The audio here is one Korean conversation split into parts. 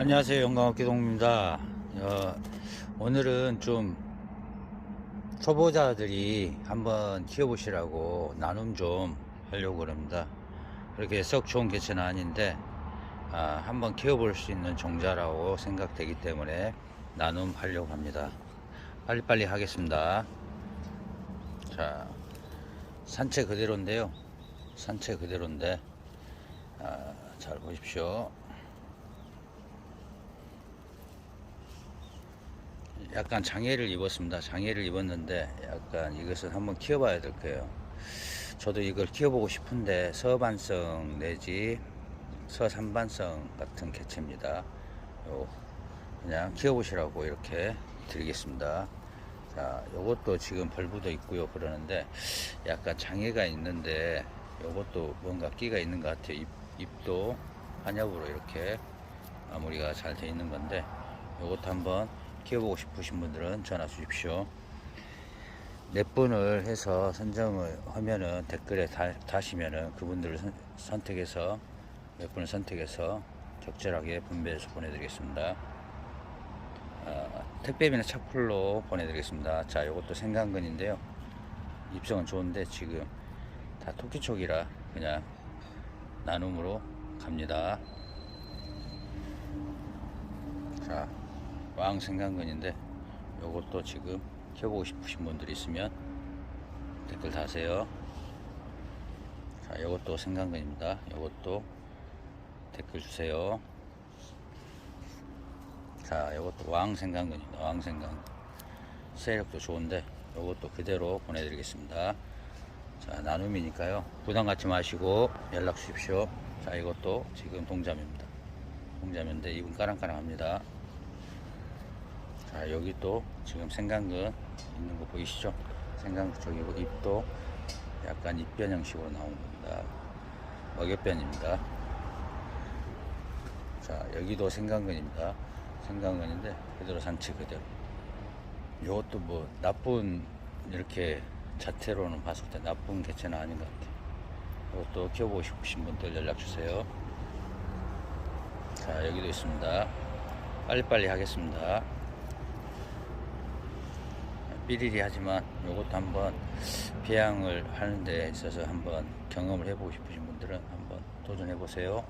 안녕하세요. 영광학기동입니다. 어, 오늘은 좀 초보자들이 한번 키워보시라고 나눔 좀 하려고 합니다. 그렇게 썩 좋은 개체는 아닌데 아, 한번 키워볼 수 있는 종자라고 생각되기 때문에 나눔 하려고 합니다. 빨리빨리 하겠습니다. 자 산채 그대로인데요. 산채 그대로인데 아, 잘 보십시오 약간 장애를 입었습니다. 장애를 입었는데 약간 이것은 한번 키워봐야 될 거예요. 저도 이걸 키워보고 싶은데 서반성 내지 서산반성 같은 개체입니다. 요 그냥 키워보시라고 이렇게 드리겠습니다. 자, 요것도 지금 벌부도 있고요. 그러는데 약간 장애가 있는데 요것도 뭔가 끼가 있는 것 같아요. 입, 입도 한엽으로 이렇게 마무리가 잘 돼 있는 건데 요것도 한번 키워보고 싶으신 분들은 전화 주십시오. 몇 분을 해서 선정을 하면은 댓글에 다, 다시면은 그분들을 선, 선택해서 몇 분을 선택해서 적절하게 분배해서 보내드리겠습니다. 어, 택배비는 착풀로 보내드리겠습니다. 자, 이것도 생강근인데요. 입성은 좋은데 지금 다 토끼촉이라 그냥 나눔으로 갑니다. 자, 왕 생강근인데 요것도 지금 켜보고 싶으신 분들 있으면 댓글 다세요. 자, 요것도 생강근입니다. 요것도 댓글 주세요. 자, 요것도 왕 생강근입니다. 왕 생강. 세력도 좋은데 요것도 그대로 보내드리겠습니다. 자, 나눔이니까요. 부담 갖지 마시고 연락 주십시오. 자, 이것도 지금 동자입니다. 동자인데 입은 까랑까랑합니다. 자 여기 또 지금 생강근 있는 거 보이시죠? 생강근 저기고 입도 약간 입변 형식으로 나온 겁니다. 먹여변입니다. 자 여기도 생강근입니다. 생강근인데 그대로 산치 그대로. 이것도 뭐 나쁜 이렇게 자태로는 봤을 때 나쁜 개체는 아닌 것 같아요. 이것도 키워보고 싶으신 분들 연락 주세요. 자 여기도 있습니다. 빨리빨리 하겠습니다. 삐리리 하지만 이것도 한번 배양을 하는 데 있어서 한번 경험을 해보고 싶으신 분들은 한번 도전해 보세요.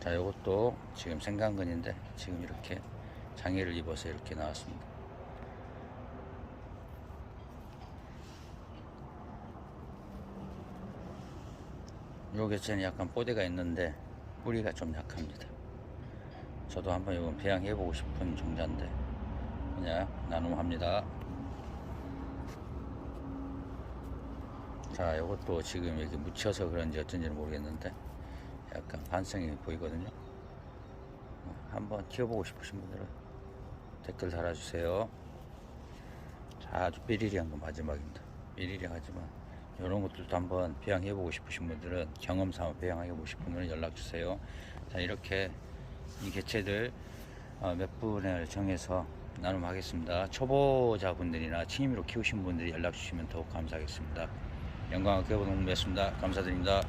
자, 이것도 지금 생강근인데 지금 이렇게 장애를 입어서 이렇게 나왔습니다. 요 개체는 약간 뽀대가 있는데 뿌리가 좀 약합니다. 저도 한번 이건 배양해 보고 싶은 종자인데 그냥 나눔합니다. 자, 이것도 지금 여기 묻혀서 그런지 어쩐지는 모르겠는데 약간 반성이 보이거든요. 한번 키워보고 싶으신 분들은 댓글 달아주세요. 자, 아주 삐리리한 건 마지막입니다. 삐리리하지만 이런 것들도 한번 배양해보고 싶으신 분들은 경험 삼아 배양해보고 싶은 분은 연락주세요. 자, 이렇게 이 개체들 어, 몇 분을 정해서 나눔하겠습니다. 초보자분들이나 취미로 키우신 분들이 연락 주시면 더욱 감사하겠습니다. 영광학교 농부였습니다. 감사드립니다.